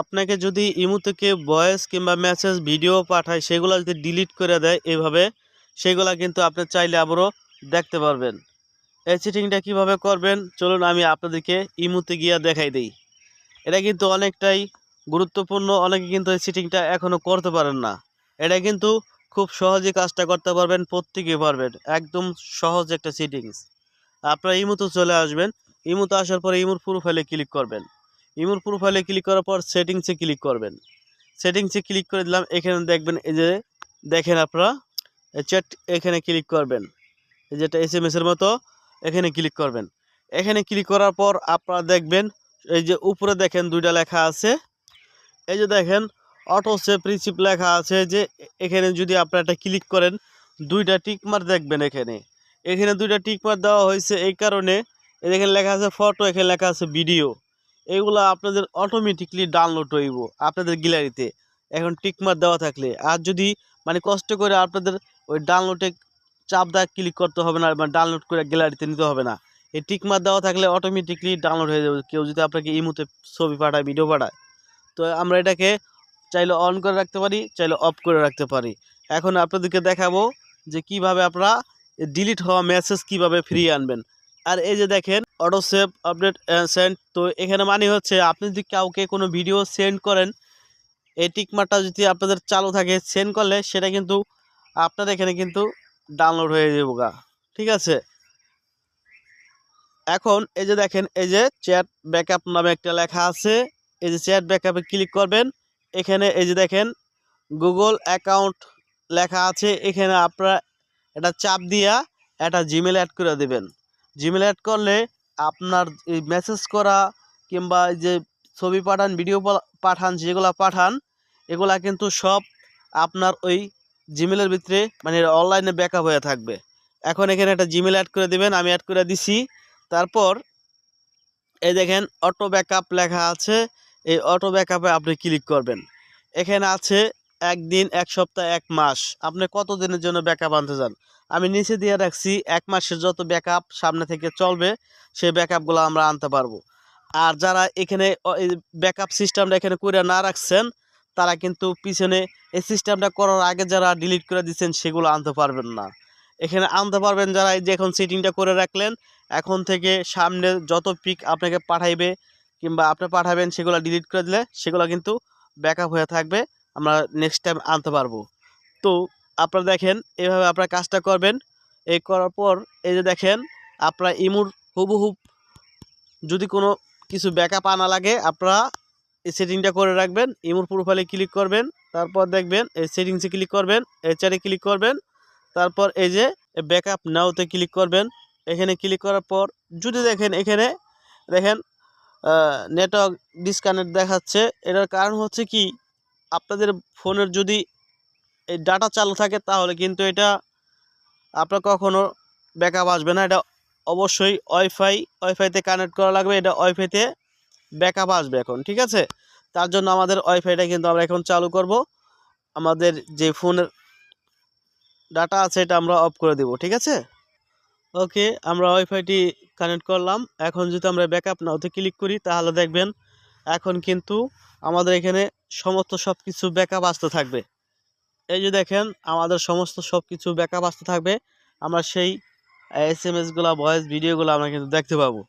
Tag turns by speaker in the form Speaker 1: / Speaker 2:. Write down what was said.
Speaker 1: আপনাকে যদি ইমো থেকে ভয়েস কিংবা মেসেজ ভিডিও পাঠায়, সেগুলো যদি ডিলিট করে দেয় এভাবে, সেগুলো কিন্তু আপনি চাইলে আবারও দেখতে পারবেন। এই সেটিংটা কীভাবে করবেন? চলুন আমি আপনাদেরকে ইমোতে গিয়ে দেখাই দিই। এটা কিন্তু অনেকটাই গুরুত্বপূর্ণ, অনেকে কিন্তু এই সেটিংটা এখনও করতে পারেন না। এটা কিন্তু খুব সহজে কাজটা করতে পারবেন, প্রত্যেকে পারবেন। একদম সহজ একটা সেটিংস আপনারা ইমোতে চলে আসবেন ইমোতে আসার পরে ইমোর প্রোফাইলে ক্লিক করবেন। ইমোর প্রোফাইলে ক্লিক করার পর সেটিংসে ক্লিক করবেন। সেটিংসে ক্লিক করে দিলাম, এখানে দেখবেন এই যে দেখেন আপনারা চ্যাট এখানে ক্লিক করবেন। এই যেটা এস এম এসের মতো, এখানে ক্লিক করবেন। এখানে ক্লিক করার পর আপনারা দেখবেন, এই যে উপরে দেখেন দুইটা লেখা আছে। এই যে দেখেন অটো সেভ রিসিপ্ট লেখা আছে যে, এখানে যদি আপনারা এটা ক্লিক করেন, দুইটা টিকমার দেখবেন এখানে। এখানে দুইটা টিকমার দেওয়া হয়েছে এই কারণে এখানে লেখা আছে ফটো এখানে লেখা আছে ভিডিও এইগুলো আপনাদের অটোমেটিকলি ডাউনলোড হইব আপনাদের গ্যালারিতে। এখন টিকমার দেওয়া থাকলে। আর যদি মানে কষ্ট করে আপনাদের ওই ডাউনলোডে চাপ দেওয়া ক্লিক করতে হবে না বা ডাউনলোড করে গ্যালারিতে নিতে হবে না, এই টিকমার দেওয়া থাকলে অটোমেটিকলি ডাউনলোড হয়ে যাবে। কেউ যদি আপনাকে ইমুতে ছবি পাঠায় ভিডিও পাঠায়, তো আমরা এটাকে চাইলে অন করে রাখতে পারি, চাইলে অফ করে রাখতে পারি। এখন আপনাদেরকে দেখাবো যে কীভাবে আপনারা ডিলিট হওয়া মেসেজ কীভাবে ফিরিয়ে আনবেন। আর এই যে দেখেন অটো সেভ আপডেট সেন্ড তো এখানে মানে হচ্ছে আপনি যদি কাউকে কোনো ভিডিও সেন্ড করেন, এই টিকমারটা যদি আপনাদের চালু থাকে সেন্ড করলে সেটা কিন্তু আপনার এখানে কিন্তু ডাউনলোড হয়ে যাব গা। ঠিক আছে? এখন এই যে দেখেন, এই যে চ্যাট ব্যাকআপ নামে একটা লেখা আছে, এই যে চ্যাট ব্যাকআপে ক্লিক করবেন, এখানে এই যে দেখেন গুগল অ্যাকাউন্ট লেখা আছে, এখানে আপনারা এটা চাপ দিয়া একটা জিমেল অ্যাড করে দেবেন। জিমেল অ্যাড করলে আপনার এই মেসেজ করা কিংবা এই যে ছবি পাঠান ভিডিও পাঠান, যেগুলো পাঠান, এগুলা কিন্তু সব আপনার ওই জিমেলের ভিতরে মানে অনলাইনে ব্যাকআপ হয়ে থাকবে। এখন এখানে একটা জিমেল অ্যাড করে দিবেন, আমি অ্যাড করে দিছি। তারপর এই দেখেন অটো ব্যাকআপ লেখা আছে। এই অটো ব্যাকআপে আপনি ক্লিক করবেন। এখানে আছে একদিন, এক সপ্তাহ, এক মাস। আপনি কত দিনের জন্য ব্যাকআপ আনতে চান? আমি নিচে দিয়ে রাখছি, এক মাসের যত ব্যাকআপ সামনে থেকে চলবে, সেই ব্যাকআপগুলো আমরা আনতে পারব। আর যারা এখানে ব্যাকআপ সিস্টেমটা এখানে করে না রাখছেন, তারা কিন্তু পিছনে এই সিস্টেমটা করার আগে যারা ডিলিট করে দিচ্ছেন সেগুলো আনতে পারবেন না। এখানে আনতে পারবেন যারা যে এখন সেটিংটা করে রাখলেন, এখন থেকে সামনে যত পিক আপনাকে পাঠাইবে, কিংবা আপনি পাঠাবেন, সেগুলো ডিলিট করে দিলে, সেগুলো কিন্তু ব্যাকআপ হয়ে থাকবে। আমরা নেক্সট টাইম আনতে পারব। তো আপনারা দেখেন, এভাবে আপনারা কাজটা করবেন। এই করার পর এই যে দেখেন, আপনারা ইমুর হুবহুব যদি কোনো কিছু ব্যাকআপ আনা লাগে, আপনারা এই সেটিংটা করে রাখবেন। ইমুর প্রোফাইলে ক্লিক করবেন, তারপর দেখবেন এই সেটিংসে ক্লিক করবেন এইচআরে ক্লিক করবেন, তারপর এই যে ব্যাকআপ নাওতে ক্লিক করবেন। এখানে ক্লিক করার পর যদি দেখেন এখানে, দেখেন নেটওয়ার্ক ডিসকানেক্ট দেখাচ্ছে। এটার কারণ হচ্ছে কি? আপনাদের ফোনের যদি এই ডাটা চালু থাকে, তাহলে কিন্তু এটা আপনার কখনো ব্যাকআপ আসবে না। এটা অবশ্যই ওয়াইফাই ওয়াইফাইতে কানেক্ট করা লাগবে। এটা ওয়াইফাইতে ব্যাকআপ আসবে এখন, ঠিক আছে? তার জন্য আমাদের ওয়াইফাইটা কিন্তু আমরা এখন চালু করব। আমাদের যে ফোনের ডাটা আছে, এটা আমরা অফ করে দেব, ঠিক আছে? ওকে আমরা ওয়াইফাইটি কানেক্ট করলাম। এখন যদি আমরা ব্যাকআপ নাওতে ক্লিক করি, তাহলে দেখবেন এখন কিন্তু আমাদের এখানে সমস্ত সব কিছু ব্যাকআপ আসতে থাকবে। এই যে দেখেন, আমাদের সমস্ত সব কিছু ব্যাকআপ আসতে থাকবে। আমরা সেই এস এম এসগুলো ভয়েস ভিডিওগুলো আমরা কিন্তু দেখতে পাবো।